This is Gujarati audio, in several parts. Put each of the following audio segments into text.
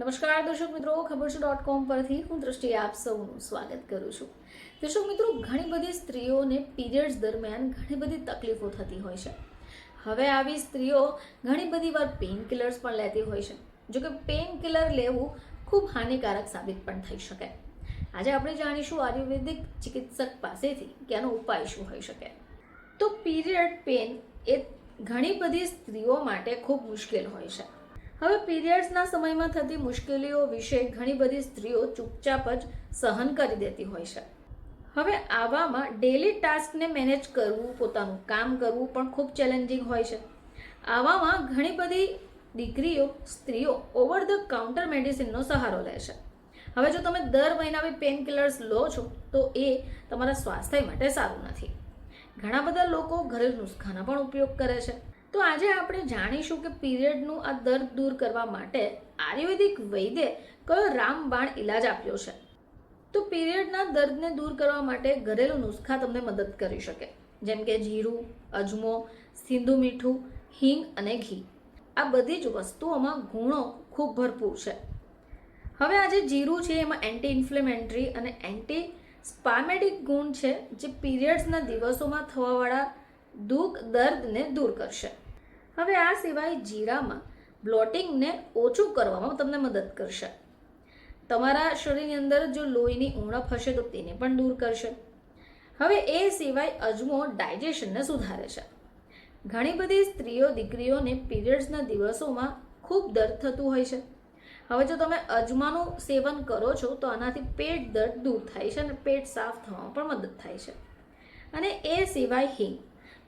નમસ્કાર, દર્શક મિત્રો, ખબર છે. ડોટ કોમ પરથી હું દ્રષ્ટિ આપ સૌનું સ્વાગત કરું છું. દર્શક મિત્રો, ઘણી બધી સ્ત્રીઓને પીરિયડ્સ દરમિયાન ઘણી બધી તકલીફો થતી હોય છે. હવે આવી સ્ત્રીઓ ઘણી બધી વાર પેઇન કિલર્સ પણ લેતી હોય છે. જો કે પેઇન કિલર લેવું ખૂબ હાનિકારક સાબિત પણ થઈ શકે. આજે આપણે જાણીશું આયુર્વેદિક ચિકિત્સક પાસેથી કે આનો ઉપાય શું હોઈ શકે. તો પીરિયડ પેન એ ઘણી બધી સ્ત્રીઓ માટે ખૂબ મુશ્કેલ હોય છે. હવે પીરિયડ્સના સમયમાં થતી મુશ્કેલીઓ વિશે ઘણી બધી સ્ત્રીઓ ચૂપચાપ જ સહન કરી દેતી હોય છે. હવે આવામાં ડેલી ટાસ્કને મેનેજ કરવું, પોતાનું કામ કરવું પણ ખૂબ ચેલેન્જિંગ હોય છે. આવામાં ઘણી બધી દીકરીઓ સ્ત્રીઓ ઓવર ધ કાઉન્ટર મેડિસિનનો સહારો લે છે. હવે જો તમે દર મહિના પેન કિલર્સ લો છો, તો એ તમારા સ્વાસ્થ્ય માટે સારું નથી. ઘણા બધા લોકો ઘરેલું નુસ્ખાના પણ ઉપયોગ કરે છે. તો આજે આપણે જાણીશું કે પીરિયડનું આ દર્દ દૂર કરવા માટે આયુર્વેદિક વૈદ્ય કયો રામબાણ ઇલાજ આપ્યો છે? તો પીરિયડના દર્દને દૂર કરવા માટે ઘરેલું નુસ્ખા તમને મદદ કરી શકે. જેમ કે જીરું, અજમો, સિંધુ મીઠું, હિંગ અને ઘી. આ બધી જ વસ્તુઓમાં ગુણો ખૂબ ભરપૂર છે. હવે આ જે જીરું છે એમાં એન્ટી ઇન્ફ્લેમેન્ટરી અને એન્ટી સ્પામેટિક ગુણ છે જે પીરિયડ્સના દિવસોમાં થવાવાળા દુઃખ દર્દને દૂર કરશે. હવે આ સિવાય જીરામાં બ્લોટિંગને ઓછું કરવામાં તમને મદદ કરશે. તમારા શરીરની અંદર જો લોહીની ઉણપ હશે તો તેને પણ દૂર કરશે. હવે એ સિવાય અજમો ડાયજેશનને સુધારે છે. ઘણી બધી સ્ત્રીઓ દીકરીઓને પીરિયડ્સના દિવસોમાં ખૂબ દર્દ થતું હોય છે. હવે જો તમે અજમાનું સેવન કરો છો તો આનાથી પેટ દર્દ દૂર થાય છે અને પેટ સાફ થવામાં પણ મદદ થાય છે. અને એ સિવાય હિંગ.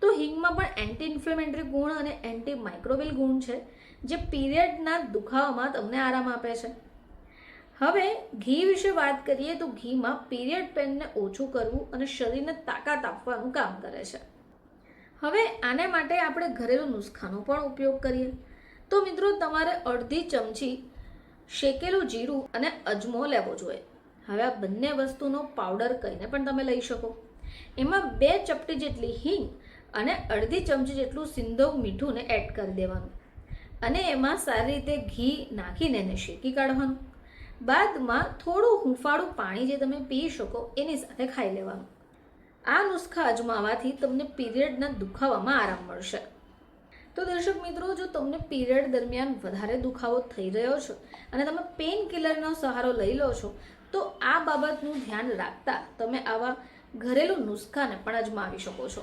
તો હિંગમાં પણ એન્ટી ઇન્ફ્લેમેટરી ગુણ અને એન્ટી માઇક્રોવેલ ગુણ છે, જે પીરિયડના દુખાવામાં તમને આરામ આપે છે. હવે, ઘી વિશે વાત કરીએ તો ઘીમાં પીરિયડ પેનને ઓછું કરવું અને શરીરને તાકાત આપવાનું કામ કરે છે. હવે, આને માટે આપણે ઘરેલું નુસ્ખાનો પણ ઉપયોગ કરીએ. તો મિત્રો, તમારે અડધી ચમચી શેકેલું જીરું અને અજમો લેવો જોઈએ. હવે, આ બંને વસ્તુનો પાવડર કરીને પણ તમે લઈ શકો. એમાં બે ચપટી જેટલી હિંગ અને અડધી ચમચી જેટલું સિંધવ મીઠું ને એડ કરી દેવાનું. અને એમાં સારી રીતે ઘી નાખીને એને શેકી કાઢવાનું. બાદમાં થોડું હુંફાળું પાણી જે તમે પી શકો એની સાથે ખાઈ લેવાનું. આ નુસ્ખા અજમાવાથી તમને પીરિયડના દુખાવામાં આરામ મળશે. તો દર્શક મિત્રો, જો તમને પીરિયડ દરમિયાન વધારે દુખાવો થઈ રહ્યો છે અને તમે પેઇન કિલરનો સહારો લઈ લો છો, તો આ બાબતનું ધ્યાન રાખતા તમે આવા ઘરેલું નુસ્ખાને પણ અજમાવી શકો છો.